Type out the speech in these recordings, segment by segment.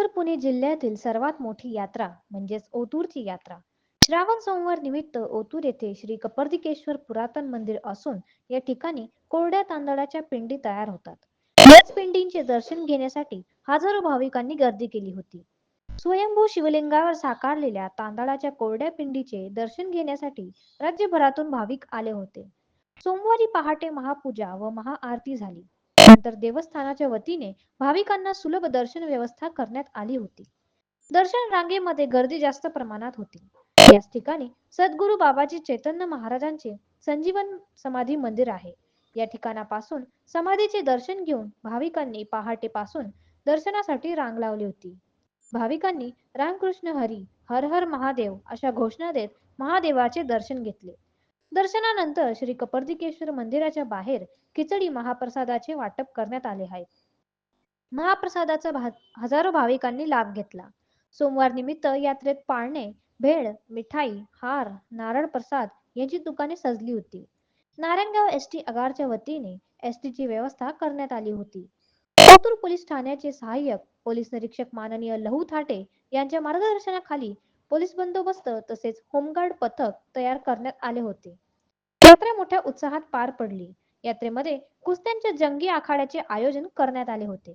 उत्तर पुणे जिल्ह्यातील सर्वात मोठी यात्रा म्हणजेच ओतूरची यात्रा. श्रावण सोमवार निमित्त ओतूर येथे श्री कपर्दिकेश्वर पुरातन मंदिर असून या ठिकाणी कोरड्या तांदळाच्या पिंडी तयार होतात. याच पिंडींचे दर्शन घेण्यासाठी हजारो भाविकांनी गर्दी केली होती. स्वयंभू शिवलिंगावर साकारलेल्या तांदळाच्या कोरड्या पिंडीचे दर्शन घेण्यासाठी राज्यभरातून भाविक आले होते. सोमवारी पहाटे महापूजा व महाआरती झाली. त्यानंतर देवस्थानाच्या वतीने भाविकांना सुलभ दर्शन व्यवस्था करण्यात आली होती. दर्शन रांगेमध्ये गर्दी जास्त प्रमाणात होती. याच ठिकाणी सद्गुरु बाबाजी चैतन्य महाराजांचे संजीवन समाधी मंदिर आहे. या ठिकाणापासून समाधीचे दर्शन घेऊन भाविकांनी पहाटेपासून दर्शनासाठी रांग लावली होती. भाविकांनी रामकृष्ण हरी हर हर महादेव अशा घोषणा देत महादेवाचे दर्शन घेतले. दर्शनानंतर श्री कपर्दिकेश्वर मंदिराच्या बाहेर खिचडी महाप्रसादाचे वाटप करण्यात आले आहे. महाप्रसादाचा हजारो भाविकांनी लाभ घेतला. सोमवार निमित्त यात्रेत पाळणे भेळ मिठाई हार नारळ प्रसाद यांची दुकाने सजली होती. नारायणगाव एस टी आगारच्या वतीने एस ची व्यवस्था करण्यात आली होती. लातूर पोलीस ठाण्याचे सहाय्यक पोलीस निरीक्षक माननीय लहू थाटे यांच्या मार्गदर्शनाखाली पोलीस बंदोबस्त तसेच होमगार्ड पथक तयार करण्यात आले होते. यात्रा मोठ्या उत्साहात पार पडली. यात्रेमध्ये कुस्त्यांच्या जंगी आखाड्याचे आयोजन करण्यात आले होते.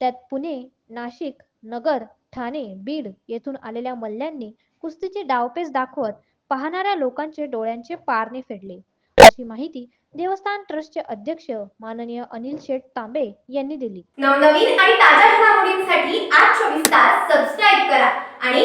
त्यात पुणे नाशिक नगर ठाणे बीड येथून आलेल्या मल्ल्यांनी कुस्तीचे डावपेच दाखवत पाहणाऱ्या लोकांचे डोळ्यांचे पारणे फेडले. अशी माहिती देवस्थान ट्रस्टचे अध्यक्ष माननीय अनिल शेठ तांबे यांनी दिली. नवनवीन आणि ताज्या घडामोडींसाठी आज चोवीस तास सबस्क्राईब करा आणि